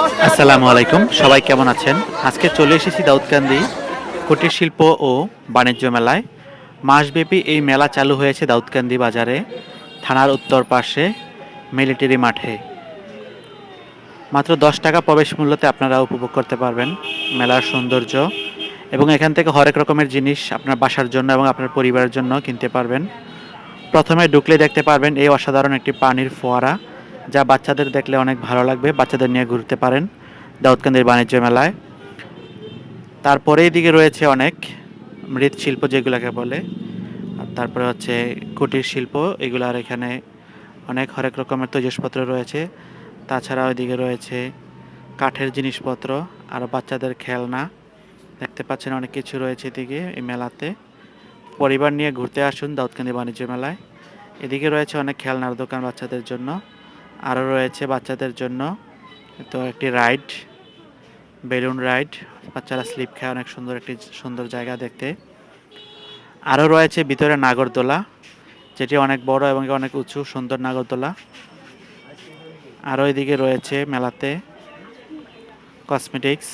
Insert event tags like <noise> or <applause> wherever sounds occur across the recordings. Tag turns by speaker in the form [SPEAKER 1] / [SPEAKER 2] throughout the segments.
[SPEAKER 1] আসসালামু আলাইকুম। সবাই কেমন আছেন? আজকে চলে এসেছি দাউদকান্দি কুটির শিল্প ও বাণিজ্য মেলায়। মাসব্যাপী এই মেলা চালু হয়েছে দাউদকান্দি বাজারে, থানার উত্তর পাশে, মিলিটারি মাঠে। মাত্র দশ টাকা প্রবেশ মূল্যতে আপনারা উপভোগ করতে পারবেন মেলার সৌন্দর্য এবং এখান থেকে হরেক রকমের জিনিস আপনার বাসার জন্য এবং আপনার পরিবারের জন্য কিনতে পারবেন। প্রথমে ঢুকলে দেখতে পারবেন এই অসাধারণ একটি পানির ফোয়ারা। যা বাচ্চাদের দেখলে অনেক ভালো লাগবে, বাচ্চাদের নিয়ে ঘুরতে পারেন দাউদকান্দির বাণিজ্য মেলায়। তারপরে দিকে রয়েছে অনেক মৃৎশিল্প যেগুলোকে বলে, আর তারপরে হচ্ছে কুটির শিল্প, এগুলার এখানে অনেক হরেক রকমের তৈজসপত্র রয়েছে। তাছাড়া ওইদিকে রয়েছে কাঠের জিনিসপত্র, আর বাচ্চাদের খেলনা, দেখতে পাচ্ছেন অনেক কিছু রয়েছে এদিকে এই মেলাতে। পরিবার নিয়ে ঘুরতে আসুন দাউদকান্দি বাণিজ্য মেলায়। এদিকে রয়েছে অনেক খেলনার দোকান বাচ্চাদের জন্য। আরও রয়েছে বাচ্চাদের জন্য। তো একটি রাইড, বেলুন রাইড। বাচ্চারা স্লিপ খায়, অনেক সুন্দর একটি সুন্দর জায়গা দেখতে। আরও রয়েছে ভিতরে নাগরদোলা, যেটি অনেক বড় এবং অনেক উঁচু, সুন্দর নাগরদোলা। আরও এদিকে রয়েছে মেলাতে কসমেটিক্স।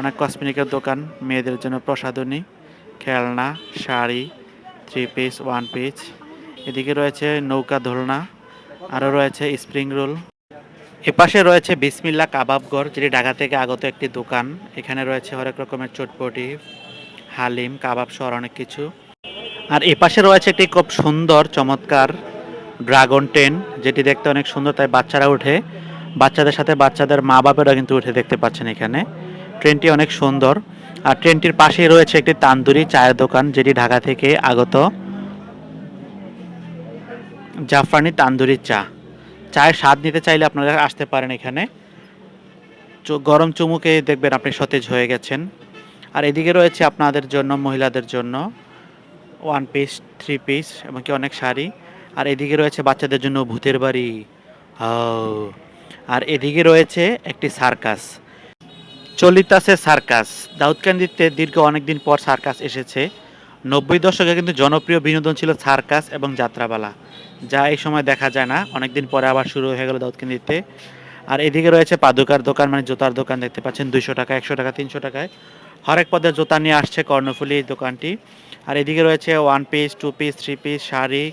[SPEAKER 1] অনেক কসমেটিকের দোকান, মেয়েদের জন্য প্রসাধনী, খেলনা, sari three piece one piece এদিকে রয়েছে নৌকা, দোলনা। আরও রয়েছে স্প্রিং রোল। এপাশে রয়েছে বিসমিল্লা কাবাবঘর যেটি ঢাকা থেকে আগত একটি দোকান। এখানে রয়েছে হরেক রকমের চটপটি, হালিম, কাবাব সহ অনেক কিছু। আর এপাশে রয়েছে একটি খুব সুন্দর, চমৎকার ড্রাগন ট্রেন যেটি দেখতে অনেক সুন্দর, তাই বাচ্চারা উঠে, বাচ্চাদের সাথে বাচ্চাদের মা বাবারা কিন্তু উঠে দেখতে পাচ্ছেন এখানে। ট্রেনটি অনেক সুন্দর। আর ট্রেনটির পাশেই রয়েছে একটি তান্দুরি চায়ের দোকান, যেটি ঢাকা থেকে আগত জাফরানি তান্দুরি চা। চায়ের স্বাদ নিতে চাইলে আপনারা আসতে পারেন এখানে। গরম চুমুকে দেখবেন আপনি সতেজ হয়ে গেছেন। আর এদিকে রয়েছে আপনাদের জন্য, মহিলাদের জন্য। ওয়ান পিস থ্রি পিস এমনকি অনেক শাড়ি। আর এদিকে রয়েছে বাচ্চাদের জন্য ভূতের বাড়ি। হাও। আর এদিকে রয়েছে একটি সার্কাস। চলিতাছে সার্কাস। দাউদকান্দিতে দীর্ঘ অনেকদিন পর সার্কাস এসেছে। নব্বই দশকে কিন্তু জনপ্রিয় বিনোদন ছিল সার্কাস এবং যাত্রাপালা যা এই সময় দেখা যায় না। অনেকদিন পরে আবার শুরু হয়ে গেল দাউদকান্দিতে। আর এদিকে রয়েছে পাদুকার দোকান মানে জুতার দোকান দেখতে পাচ্ছেন, দুইশো টাকা, একশো টাকা, তিনশো টাকায়। হরেক পদের জুতা নিয়ে আসছে কর্ণফুলি দোকানটি। আর এদিকে রয়েছে one piece two piece three piece sari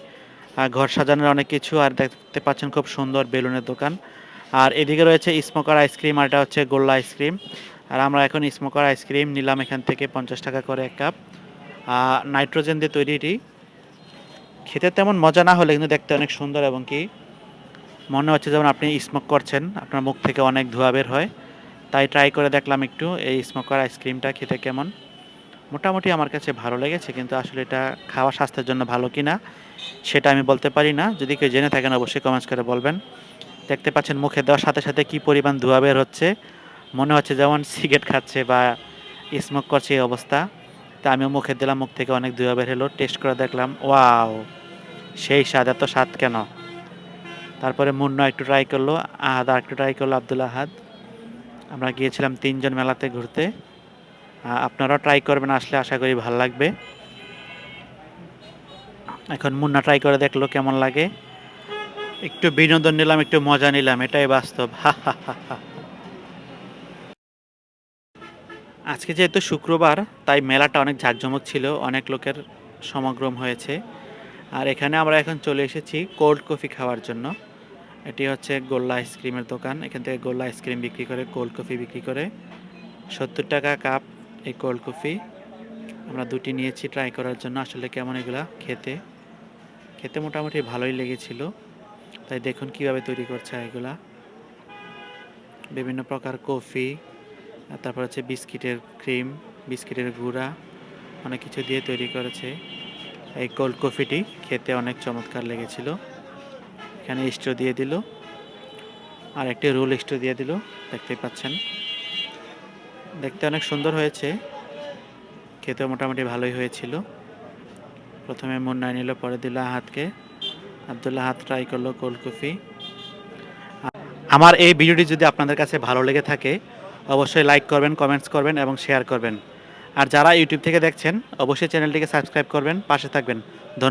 [SPEAKER 1] ঘর সাজানোর অনেক কিছু। আর দেখতে পাচ্ছেন খুব সুন্দর বেলুনের দোকান। আর এদিকে রয়েছে স্মোকার আইসক্রিম আর এটা হচ্ছে গোল্লা আইসক্রিম আর আমরা এখন স্মোকার আইসক্রিম নিলাম এখান থেকে পঞ্চাশ টাকা করে এক কাপ নাইট্রোজেন দিয়ে তৈরি এটি খেতে তেমন মজা না হলে কিন্তু দেখতে অনেক সুন্দর এবং কি মনে হচ্ছে যেমন আপনি স্মোক করছেন, আপনার মুখ থেকে অনেক ধোঁয়া বের হয়। তাই ট্রাই করে দেখলাম একটু এই স্মোকার আইসক্রিমটা খেতে কেমন। মোটামুটি আমার কাছে ভালো লেগেছে কিন্তু আসলে এটা খাওয়া স্বাস্থ্যের জন্য ভালো কি না সেটা আমি বলতে পারি না। যদি কেউ জেনে থাকেন অবশ্যই কমেন্টস করে বলবেন। দেখতে পাচ্ছেন মুখে দেওয়ার সাথে সাথে কি পরিমাণ ধোঁয়া বের হচ্ছে। মনে হচ্ছে যেমন সিগারেট খাচ্ছে বা স্মোক করছে এই অবস্থা। তা আমিও মুখে দিলাম, মুখ থেকে অনেক ধোঁয়া বের হলো টেস্ট করে দেখলাম ওয়াও সেই স্বাদ, এত স্বাদ কেন? তারপরে মুন্না একটু ট্রাই করল, আহাদ আর একটু ট্রাই করল আব্দুল আহাদ। আমরা গিয়েছিলাম তিনজন মেলাতে ঘুরতে। আপনারাও ট্রাই করবেন, আসলে আশা করি ভালো লাগবে। এখন মুন্না ট্রাই করে দেখল কেমন লাগে। একটু বিনোদন নিলাম, একটু মজা নিলাম, এটাই বাস্তব, <laughs> হা হা হা হা। আজকে যেহেতু শুক্রবার, তাই মেলাটা অনেক জাঁকজমক ছিল, অনেক লোকের সমাগম হয়েছে। আর এখানে আমরা এখন চলে এসেছি কোল্ড কফি খাওয়ার জন্য। এটি হচ্ছে গোল্লা আইসক্রিমের দোকান। এখান থেকে গোল্লা আইসক্রিম বিক্রি করে, কোল্ড কফি বিক্রি করে। সত্তর টাকা কাপ এই কোল্ড কফি। আমরা দুটি নিয়েছি ট্রাই করার জন্য। আসলে কেমন এগুলা খেতে? খেতে মোটামুটি ভালোই লেগেছিল। তাই দেখুন কীভাবে তৈরি করছে এগুলা। বিভিন্ন প্রকার কফি তারপর হচ্ছে বিস্কিটের ক্রিম, বিস্কিটের গুঁড়া, অনেক কিছু দিয়ে তৈরি করেছে। এই কোল্ড কফিটি খেতে অনেক চমৎকার লেগেছিল। এখানে স্টো দিয়ে দিল। আর একটি রোল স্টো দিয়ে দিল, দেখতেই পাচ্ছেন। দেখতে অনেক সুন্দর হয়েছে। খেতে মোটামুটি ভালোই হয়েছিল। প্রথমে মুন্নায় নিল, পরে দিল হাতকে। আবদুল্লাহ হাত ট্রাই করল কোল্ড কফি। আমার এই ভিডিওটি যদি আপনাদের কাছে ভালো লেগে থাকে অবশ্যই লাইক করবেন কমেন্টস করবেন এবং শেয়ার করবেন। আর যারা ইউটিউব থেকে দেখছেন, অবশ্যই চ্যানেলটিকে সাবস্ক্রাইব করবেন, পাশে থাকবেন। ধন্যবাদ।